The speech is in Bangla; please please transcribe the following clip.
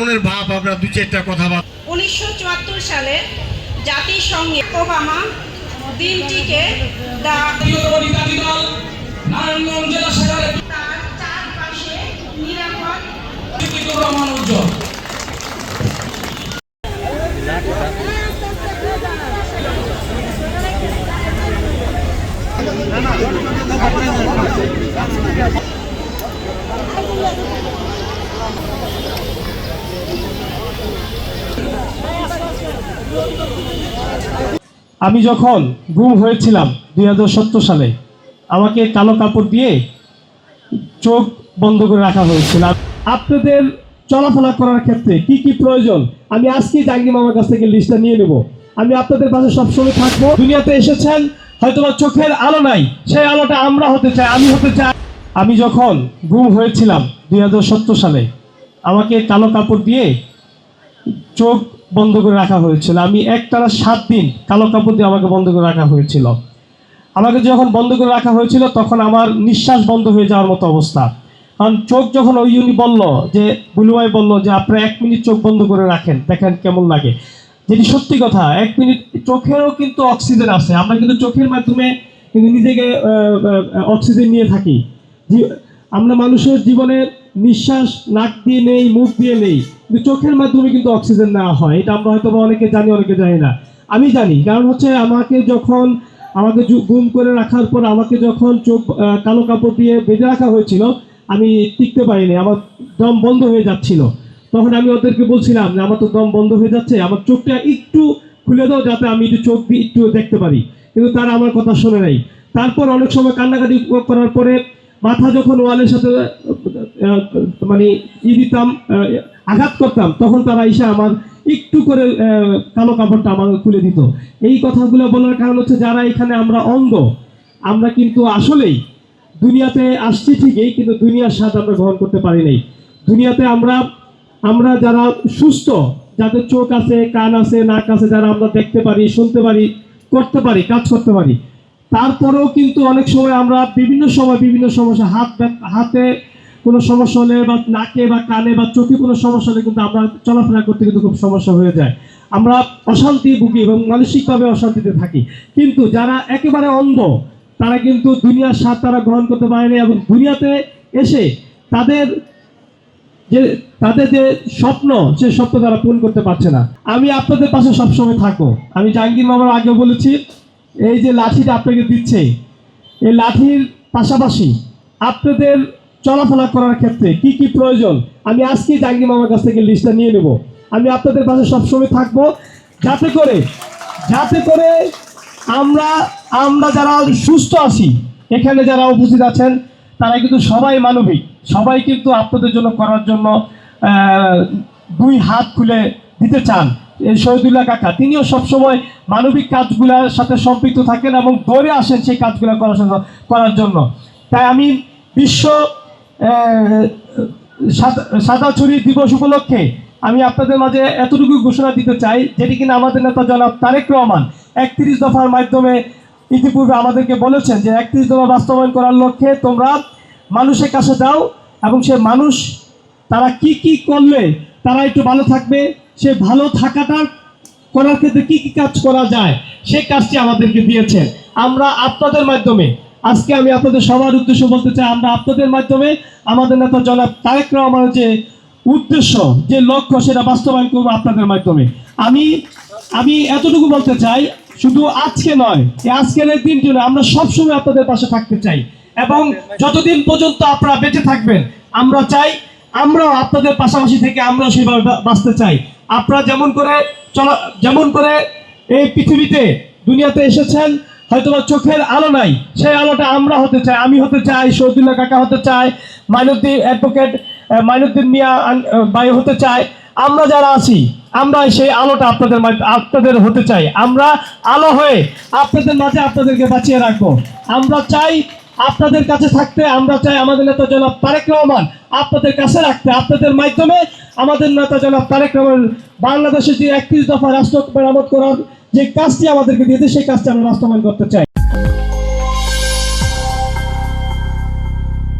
মনের ভাব আপনার দু চারটা কথা বল উনিশশো চুয়াত্তর সালে জাতিসংঘে ওবামা দিনটিকে দা জাতীয়তাবাদী আমি যখন গুম হয়েছিলাম দুই হাজার সত্তর সালে, আমাকে কালো কাপড় দিয়ে চোখ বন্ধ করে রাখা হয়েছিল। আপনাদের চলাফেরা করার ক্ষেত্রে কি কি প্রয়োজন? আমি আজকেই জাঙ্গি মামার কাছ থেকে লিস্টটা নিয়ে নেব। আমি আপনাদের পাশে সবসময় থাকব। দুনিয়াতে এসেছেন হয়তো বা চোখের আলো নাই, সেই আলোটা আমরা হতে চাই, আমি হতে চাই। আমি যখন গুম হয়েছিলাম দুই হাজার সত্তর সালে, আমাকে কালো কাপড় দিয়ে চোখ বন্ধ করে রাখা হয়েছিল। আমি একটানা সাত দিন কালো কাপড় দিয়ে আমাকে বন্ধ করে রাখা হয়েছিল। আমাকে যখন বন্ধ করে রাখা হয়েছিল, তখন আমার নিঃশ্বাস বন্ধ হয়ে যাওয়ার মতো অবস্থা। কারণ চোখ যখন ওই উনি বলল যে বুলুভাই বলল যে আপনারা এক মিনিট চোখ বন্ধ করে রাখেন, দেখেন কেমন লাগে। যেটি সত্যি কথা, এক মিনিট চোখেরও কিন্তু অক্সিজেন আছে। আমরা কিন্তু চোখের মাধ্যমে কিন্তু নিজেকে অক্সিজেন নিয়ে থাকি। আমরা মানুষের জীবনে নিঃশ্বাস, নাক দিয়ে নেই, মুখ দিয়ে নেই। কিন্তু চোখের মাধ্যমে কিন্তু অক্সিজেন নেওয়া হয়। এটা আমরা হয়তো অনেকে জানি অনেকে জানি না। আমি জানি, কারণ হচ্ছে আমাকে যখন, আমাকে গুম করে রাখার পর আমাকে যখন চোখ কালো কাপড় দিয়ে বেঁধে রাখা হয়েছিল, আমি টিকতে পারিনি, আমার দম বন্ধ হয়ে যাচ্ছিল। তখন আমি ওদেরকে বলছিলাম যে, আমার তো দম বন্ধ হয়ে যাচ্ছে, আমার চোখটা একটু খুলে দাও যাতে আমি একটু চোখ দিয়ে একটু দেখতে পারি। কিন্তু তারা আমার কথা শোনে নাই। তারপর অনেক সময় কান্নাকাটি করার পরে মাথা যখন ওয়ালের সাথে মানে ই দিতাম আঘাত করতাম, তখন তারা এসে আমার একটু করে কালো কাপড়টা আমাকে খুলে দিত। এই কথাগুলো বলার কারণ হচ্ছে যারা এখানে আমরা অন্ধ, আমরা কিন্তু আসলেই দুনিয়াতে আসছি ঠিকই, কিন্তু দুনিয়ার স্বাদ আমরা গ্রহণ করতে পারি নাই। দুনিয়াতে আমরা আমরা যারা সুস্থ, যাদের চোখ আছে, কান আছে, নাক আছে, যারা আমরা দেখতে পারি, শুনতে পারি, করতে পারি, কাজ করতে পারি, তারপরেও কিন্তু অনেক সময় আমরা বিভিন্ন সময় বিভিন্ন সমস্যা, হাত হাতে কোনো সমস্যা হলে বা নাকে বা কানে বা চোখে কোনো সমস্যা হলে কিন্তু আমরা চলাফেরা করতে কিন্তু খুব সমস্যা হয়ে যায়। আমরা অশান্তি ভুগি এবং মানসিকভাবে অশান্তিতে থাকি। কিন্তু যারা একেবারে অন্ধ, তারা কিন্তু দুনিয়ার স্বাদ তারা গ্রহণ করতে পারেনি এবং দুনিয়াতে এসে তাদের যে তাদের যে স্বপ্ন, সে স্বপ্ন তারা পূরণ করতে পারছে না। আমি আপনাদের পাশে সবসময় থাকব। আমি জাহাঙ্গীর মামার আগে বলেছি, এই যে লাঠিটা আপনাকে দিচ্ছে, এই লাঠির পাশাপাশি আপনাদের চলাফেরা করার ক্ষেত্রে কি কি প্রয়োজন? আমি আজকেই জাহাঙ্গীর মামার কাছ থেকে লিস্টটা নিয়ে নেব। আমি আপনাদের পাশে সবসময় থাকব। যাতে করে যাতে করে আমরা আমরা যারা সুস্থ আছি, এখানে যারা উপস্থিত আছেন, তারা কিন্তু সবাই মানবিক। সবাই কিন্তু আপনাদের জন্য করার জন্য দুই হাত খুলে দিতে চান। এই শহীদুল্লাহ কাকা, তিনিও সবসময় মানবিক কাজগুলোর সাথে সম্পৃক্ত থাকেন এবং দৌড়ে আসেন সেই কাজগুলো করার করার জন্য। তাই আমি বিশ্ব সাদা- ছুরি দিবস উপলক্ষে আমি আপনাদের মাঝে এতটুকু ঘোষণা দিতে চাই, যেটি কিনা আমাদের নেতা জনাব তারেক রহমান একত্রিশ দফার মাধ্যমে ইতিপূর্বে আমাদেরকে বলেছেন যে একত্রিশ দফা বাস্তবায়ন করার লক্ষ্যে তোমরা মানুষের কাছে যাও এবং সে মানুষ, তারা কি কি করলে তারা একটু ভালো থাকবে, সে ভালো থাকাটা করার ক্ষেত্রে কি কি কাজ করা যায়, সে কাজটি আমাদেরকে দিয়েছেন। আমরা আপনাদের মাধ্যমে আজকে আমি আপনাদের সবার উদ্দেশ্য বলতে চাই, আমরা আপনাদের মাধ্যমে আমাদের নেতা জনাব তারেক রহমানের যে উদ্দেশ্য, যে লক্ষ্য, সেটা বাস্তবায়ন করব আপনাদের মাধ্যমে। আমি আমি এতটুকু বলতে চাই, শুধু আজকে নয় আজকের দিনটি নয় আমরা সবসময় আপনাদের পাশে থাকতে চাই। এবং যতদিন পর্যন্ত আপনারা বেঁচে থাকবেন, আমরা চাই, আমরাও আপনাদের পাশাপাশি থেকে আমরাও সেভাবে বাঁচতে চাই। আপনারা যেমন করে চলা, যেমন করে এই পৃথিবীতে, দুনিয়াতে এসেছেন হয়তো চোখের আলো নাই। সেই আলোটা আমরা হতে চাই, আমি হতে চাই শহীদুল্লাহ কাকা হতে চাই, মাইনুদ্দিন অ্যাডভোকেট মাইনুদ্দিন মিয়া ভাই হতে চাই। আমরা যারা আছি আমরা সেই আলোটা আপনাদের আপনাদের হতে চাই। আমরা আলো হয়ে আপনাদের মাঝে আপনাদেরকে বাঁচিয়ে রাখব। আমরা চাই আপনাদের কাছে থাকতে, আমরা চাই আমাদের নেতা জনাব তারেক রহমান আপনাদের কাছে রাখতে, আপনাদের মাধ্যমে আমাদের নেতা জনাব তারেক রহমান বাংলাদেশের যে একত্রিশ দফা রাষ্ট্র মেরামত করার যে কাজটি আমাদেরকে দিয়েছে, সেই কাজটি আমরা বাস্তবায়ন করতে চাই।